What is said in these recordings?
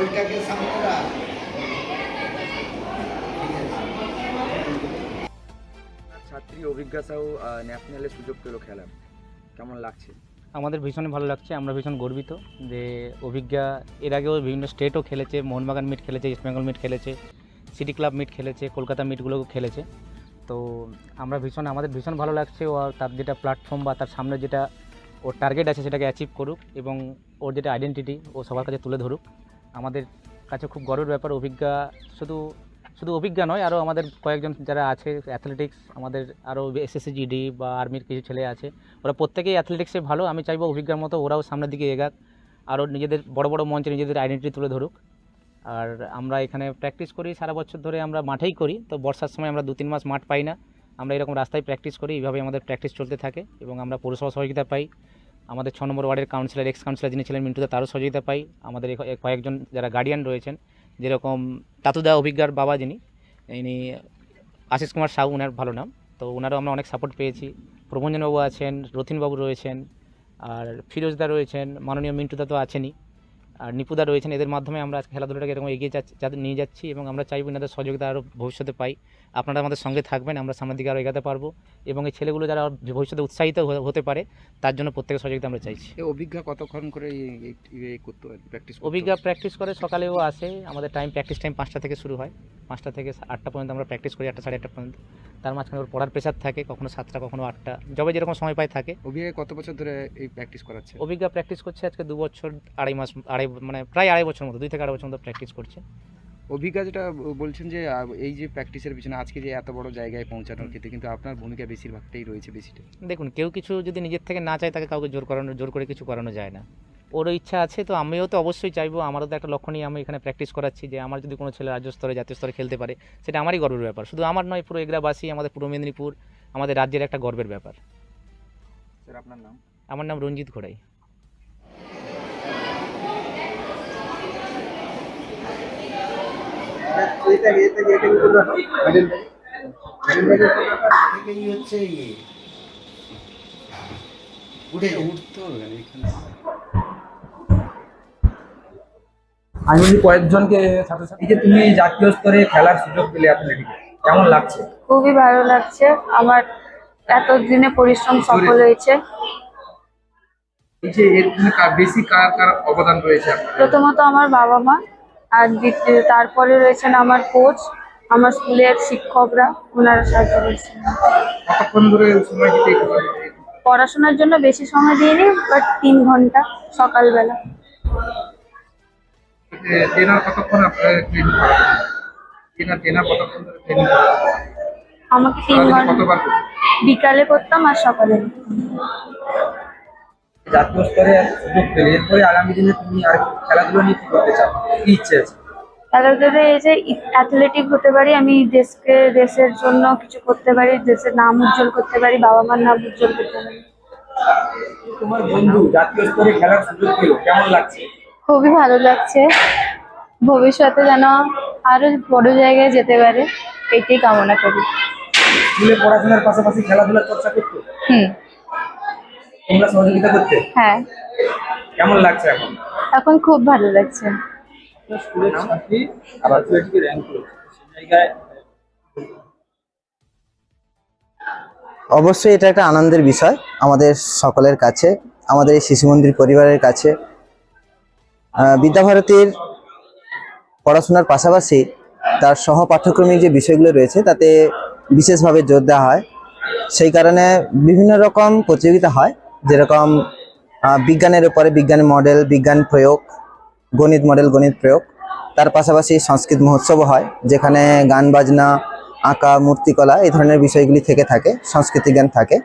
বইটাকে সামনে রাখ। ছাত্রী অভিজ্ঞা ন্যাশনালে সুযোগ পেল খেলার। কেমন লাগছে? আমাদের ভীষণ ভালো লাগছে আমরা ভীষণ গর্বিত যে অভিজ্ঞা এর আগেও বিভিন্ন স্টেটও খেলেছে মোহনবাগান মিট খেলেছে ইস্টবেঙ্গল মিট খেলেছে সিটি ক্লাব মিট খেলেছে কলকাতা মিটগুলোও খেলেছে। তো আমরা ভীষণ আমাদের ভীষণ ভালো লাগছে ও তার যেটা প্ল্যাটফর্ম বা তার সামনে যেটা ওর টার্গেট আছে সেটাকে অ্যাচিভ করুক এবং ওর যেটা আইডেন্টিটি ও সবার কাছে তুলে ধরুক। আমাদের কাছে খুব গর্বের ব্যাপার, অভিজ্ঞা, শুধু শুধু অভিজ্ঞা নয় আরও আমাদের কয়েকজন যারা আছে অ্যাথলেটিক্স আমাদের আরও এসএসসি জিডি বা আর্মির কিছু ছেলে আছে, ওরা প্রত্যেকেই অ্যাথলেটিক্সে ভালো। আমি চাইব অভিজ্ঞার মতো ওরাও সামনের দিকে এগাক আরও নিজেদের বড় বড় মঞ্চে নিজেদের আইডেন্টিটি তুলে ধরুক। আর আমরা এখানে প্র্যাকটিস করি, সারা বছর ধরে আমরা মাঠেই করি, তো বর্ষার সময় আমরা দু তিন মাস মাঠ পাই না। আমরা এরকম রাস্তায় প্র্যাকটিস করি এইভাবে আমাদের প্র্যাকটিস চলতে থাকে এবং আমরা পৌরসভা সহযোগিতা পাই। আমাদের ছ নম্বর ওয়ার্ডের কাউন্সিলর এক্স কাউন্সিলর যিনি ছিলেন মিন্টুদা, তারও সহযোগিতা পাই। আমাদের কয়েকজন যারা গার্ডিয়ান রয়েছেন, যেরকম তাতুদা অভিজ্ঞার বাবা যিনি, ইনি আশিস কুমার সাহু ওনার ভালো নাম। তো ওনারও আমরা অনেক সাপোর্ট পেয়েছি। প্রভঞ্জনবাবু আছেন, রথিনবাবু রয়েছেন, আর ফিরোজদা রয়েছেন, মাননীয় মিন্টুদা তো আছেনই। আর নিপুদা রয়েছেন, এদের মাধ্যমে আমরা খেলাধুলাটাকে এরকম এগিয়ে যাচ্ছি নিয়ে যাচ্ছি এবং আমরা চাইব এনাদের সহযোগিতা আরও ভবিষ্যতে পাই। আপনারা আমাদের সঙ্গে থাকবেন আমরা সামনের দিকে আরও এগাতে পারব এবং এই ছেলেগুলো যারা ভবিষ্যতে উৎসাহিত হতে পারে তার জন্য প্রত্যেকের সহযোগিতা আমরা চাইছি। অভিজ্ঞা কতক্ষণ করে করতে প্র্যাকটিস অভিজ্ঞা প্র্যাকটিস করে সকালেও আসে আমাদের টাইম প্র্যাকটিস টাইম পাঁচটা থেকে শুরু হয়। পাঁচটা থেকে আটটা পর্যন্ত আমরা প্র্যাকটিস করি আটটা সাড়ে আটটা পর্যন্ত। তার মাঝখানে ওর পড়ার প্রেশার থাকে কখনো সাতটা কখনো আটটা। যবে যেরকম সময় পায় থাকে। অভিজ্ঞা কত বছর ধরে এই প্র্যাকটিস করাচ্ছে? অভিজ্ঞা প্র্যাকটিস করছে আজকে দু বছর আড়াই মাস আড়াই মানে প্রায় আড়াই বছর মতো দুই থেকে আড়াই বছর মতো প্র্যাকটিস করছে। অভিজ্ঞা যেটা বলছেন যে এই যে প্র্যাকটিসের পিছনে আজকে যে এত বড় জায়গায় পৌঁছানোর ক্ষেত্রে কিন্তু আপনার ভূমিকা বেশিরভাগটাই রয়েছে বেশিটা। দেখুন কেউ কিছু যদি নিজের থেকে না চায় তাকে কাউকে জোর করানো জোর করে কিছু করানো যায় না। ওরও ইচ্ছা আছে তো আমিও তো অবশ্যই চাইব আমারও তো একটা লক্ষ্য নিয়ে আমি এখানে প্র্যাকটিস করাচ্ছি যে আমার যদি কোনো ছেলে রাজ্য স্তরে জাতীয় স্তরে খেলতে পারে সেটা আমারই গর্বের ব্যাপার। শুধু আমার নয় পুরো এগরাবাসী আমাদের পূর্ব মেদিনীপুর আমাদের রাজ্যের একটা গর্বের ব্যাপার। স্যার আপনার নাম? আমার নাম রঞ্জিত ঘোড়াই। হচ্ছে ইয়ে উঠে উঠতে হবে আমি কয়েকজনকে ছাত্রছাত্রী যে তুমি জাতীয় স্তরে খেলার সুযোগ পেলে অ্যাথলেটিকে কেমন লাগছে? খুবই ভালো লাগছে। আমার এতদিনে পরিশ্রম সফল হয়েছে। এই যে এর বেশি কার কার অবদান রয়েছে প্রথমত আমার বাবা মা আর দ্বিতীয় তারপরে রয়েছেন আমার কোচ আমার স্কুলের শিক্ষকরা ওনারা সাহায্য করেছেন। পড়াশোনার জন্য বেশি সময় দিইনি বাট তিন ঘণ্টা সকালবেলা। আমাকে তিন ঘণ্টা। বিকালে করতাম আর সকালে। জাতীয় স্তরে সুযোগ পেলে। এরপরে আগামী দিনে তুমি আর খেলাধুলো নিয়ে কি করতে চাও? কি ইচ্ছে আছে? এই যে অ্যাথলেটিক হতে পারি আমি দেশকে দেশের জন্য কিছু করতে পারি দেশের নাম উজ্জ্বল করতে পারি বাবা মার নাম উজ্জ্বল করতে পারি। তোমার বন্ধু জাতীয় স্তরে খেলার সুযোগ পেল কেমন লাগছে? খুবই ভালো লাগছে। ভবিষ্যতে যেন আরও বড় জায়গায় যেতে পারে এটাই কামনা করি। স্কুলে পড়াশোনার পাশাপাশি খেলাধুলার চর্চা করতে? হুম। তোমরা সহযোগিতা করতে? হ্যাঁ। কেমন লাগছে এখন? এখন খুব ভালো লাগছে। স্কুলের ছাত্রী আর অ্যাথলেটিকে র্যাঙ্ক করেছে সেই জায়গায় অবশ্যই এটা একটা আনন্দের বিষয় আমাদের সকলের কাছে আমাদের এই শিশু মন্দির পরিবারের কাছে। বিদ্যাভারতীর পড়াশোনার পাশাপাশি তার সহ পাঠ্যক্রমিক যে বিষয়গুলো রয়েছে তাতে বিশেষভাবে জোর দেওয়া হয়। সেই কারণে বিভিন্ন রকম প্রতিযোগিতা হয়। যেরকম বিজ্ঞানের উপরে বিজ্ঞান মডেল, বিজ্ঞান প্রয়োগ, গণিত মডেল, গণিত প্রয়োগ। তার পাশাপাশি সংস্কৃত মহোৎসবও হয়, যেখানে গান, বাজনা, আঁকা মূর্তিকলা এই ধরনের বিষয়গুলি থেকে থাকে সংস্কৃতি জ্ঞান থাকে।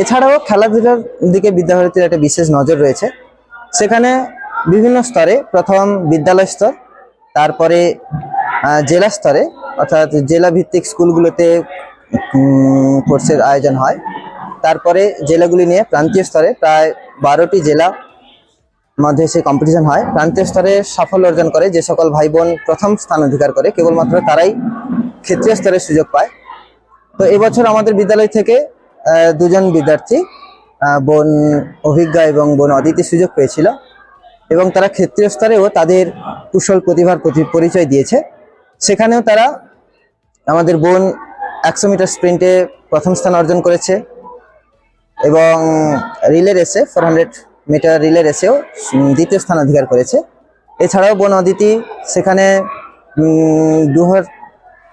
এছাড়াও খেলাধুলার দিকে বিদ্যাভারতীর একটা বিশেষ নজর রয়েছে। সেখানে বিভিন্ন স্তরে, প্রথম বিদ্যালয় স্তর, তারপরে জেলা স্তরে, অর্থাৎ জেলা ভিত্তিক স্কুলগুলোতে কোর্সের আয়োজন হয়। তারপরে জেলাগুলি নিয়ে প্রান্তীয় স্তরে প্রায় বারোটি জেলা মধ্যে সেই কম্পিটিশন হয়। প্রান্তীয় স্তরে সাফল্য অর্জন করে, যে সকল ভাই বোন প্রথম স্থান অধিকার করে, কেবলমাত্র তারাই ক্ষেত্রীয় স্তরে সুযোগ পায়। তো এবছর আমাদের বিদ্যালয় থেকে দুজন বিদ্যার্থী বোন অভিজ্ঞা এবং বোন অদিতি সুযোগ পেয়েছিল এবং তারা ক্ষেত্রীয় স্তরেও তাদের কুশল প্রতিভার প্রতি- পরিচয় দিয়েছে। সেখানেও তারা আমাদের বোন একশো মিটার স্প্রিন্টে প্রথম স্থান অর্জন করেছে। এবং রিলে রেসে ফোর হান্ড্রেড মিটার রিলে রেসেও দ্বিতীয় স্থান অধিকার করেছে। এছাড়াও বোন অদিতি, সেখানে দু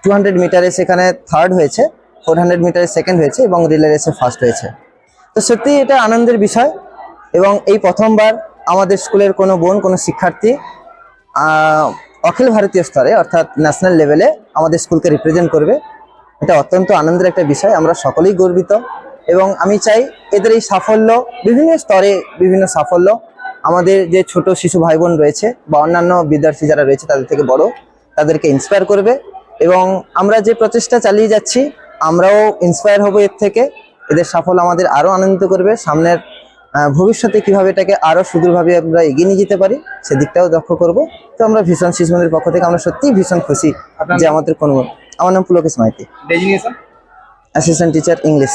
টু হান্ড্রেড মিটারে সেখানে থার্ড হয়েছে ফোর হান্ড্রেড মিটারে সেকেন্ড হয়েছে এবং রিলে রেসে ফার্স্ট হয়েছে। তো সত্যি এটা আনন্দের বিষয় এবং এই প্রথমবার আমাদের স্কুলের কোনো বোন, কোনো শিক্ষার্থী অখিল ভারতীয় স্তরে, অর্থাৎ ন্যাশনাল লেভেলে আমাদের স্কুলকে রিপ্রেজেন্ট করবে। এটা অত্যন্ত আনন্দের একটা বিষয়, আমরা সকলেই গর্বিত। এবং আমি চাই এদের এই সাফল্য বিভিন্ন স্তরে বিভিন্ন সাফল্য। আমাদের যে ছোট শিশু ভাই বোন রয়েছে বা অন্যান্য বিদ্যার্থী যারা রয়েছে তাদের থেকে বড় তাদেরকে ইন্সপায়ার করবে এবং আমরা যে প্রচেষ্টা চালিয়ে যাচ্ছি আমরাও ইন্সপায়ার হব এর থেকে। এদের সাফল্য আমাদের আরও আনন্দিত করবে। সামনের ভবিষ্যতে কীভাবে এটাকে আরও সুদূরভাবে আমরা এগিয়ে নিয়ে যেতে পারি সেদিকটাও দক্ষ করব। তো আমরা ভীষণ শিশু মন্দিরের পক্ষ থেকে আমরা সত্যিই ভীষণ খুশি যে আমাদের কোনো আমার নাম Pulakesh Maity. Assistant teacher English